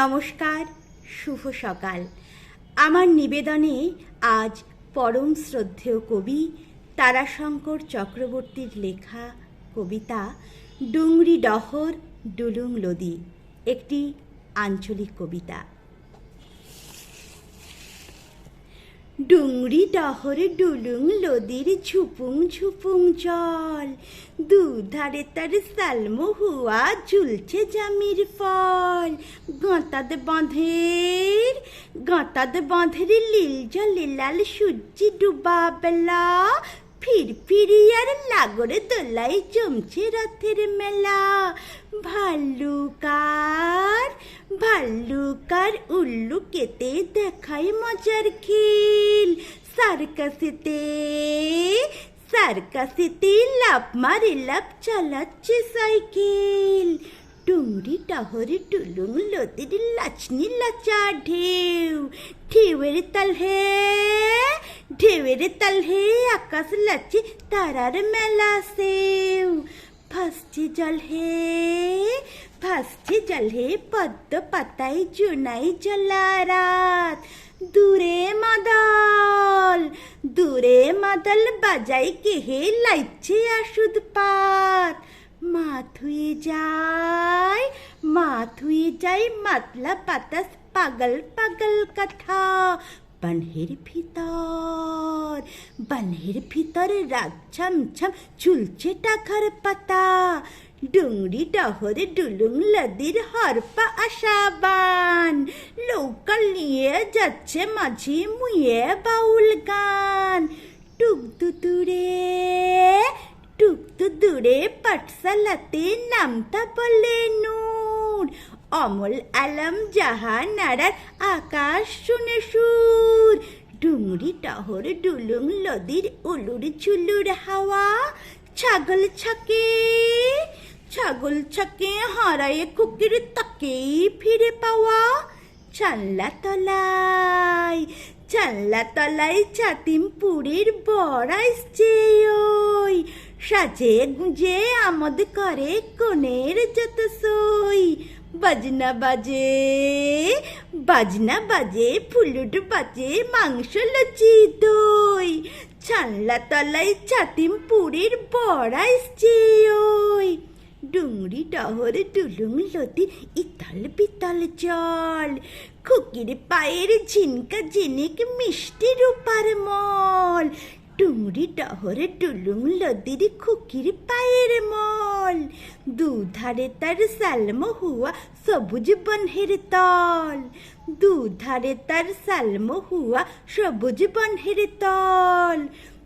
নমস্কার, শুভ সকাল। আমার নিবেদনে আজ পরম শ্রদ্ধেয় কবি তারাশঙ্কর চক্রবর্তীর লেখা কবিতা ডুংরি ডহর ডুলুং লদি, একটি আঞ্চলিক কবিতা। ডুংরি ডহরে ডুলুং লদির ঝুপুং ঝুপুং জল। দুধারে তার সালমো হুয়া ঝুলছে জামির ফল। গাঁতাদ বাঁধের গাঁতাদ বাঁধের লীল জলে লাল সূর্যি ডুবা বেলা। ফির ফিরিয়ার লাগরে দোলাই জমছে রথের মেলা। ভাল্লুকার ভাল্লুকার উল্লু কেতে দেখায় মজার খেল সার্কাসেতে সার্কাসেতে লাভ মারে লাভ চালাচ্ছে সাইকেল টুংরি টাহরে টুলুং লতির লাচনি লাচা ঢেউ ঢেউয়ের তাল হে ঢেউয়ের তাল হে আকাশ লাচে তারার মেলা সেও ভাসছে জল হে ভাসছে জল হে পদ্ম পাতায় জোনাই জলা দূরে মাদল দূরে মাদল বাজাই কেহে লাইছে আসুদ পাত। মাথুয়ে যায় মাথুয়ে যায় মাতলা পাতাস পাগল পাগল কথা। বনহের ভিতর বনহের ভিতর রাত ছম ছম ঝুলছে টাকার পাতা। ডুংরি ডহরে ডুলুং লদির হরপা আশাবান। লোকাল নিয়ে যাচ্ছে মাঝি মুয়ে বাউল গান। টুক দুতুরে টুক দূরে পাঠশালাতে নামতা বলে নূর। অমল আলম জাহান নাড়ার আকাশ শুনে সুর। ডুংরি টহর ডুলুং লদির উলুর ঝুলুর হাওয়া। ছাগল ছাকে ছাগল ছাকে হারায়ে কুকির তাকেই ফিরে পাওয়া। চাল্লা তলায় চাল্লা তলায় ছাতিমপুরের বড় আসছে ওই। সাজে গুঁজে আমদ করে কোনের যত সই। বাজনা বাজে বাজনা বাজে, ফুলুট বাজে, মাংস লচি দই। ছানলা তলায় ছাতিমপুরের বড় আসছে ওই। ডুংরি ডহর ডুলুং লতি ইতাল পিতাল জল খুকির পায়ের ঝিনকা ঝিনিক মিষ্টি রূপার মল ডুংরি ডহরে ডুলুং লদির খুকির পায়ের মল দুধারে তার সালমো হুয়া সবুজ বনহের তল দুধারে তার সালমো হুয়া সবুজ বনহের তল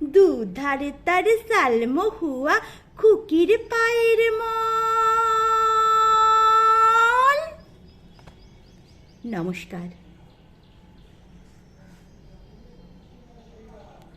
দুধারে তার সালমো হুয়া খুকির পায়ের মল। নমস্কার।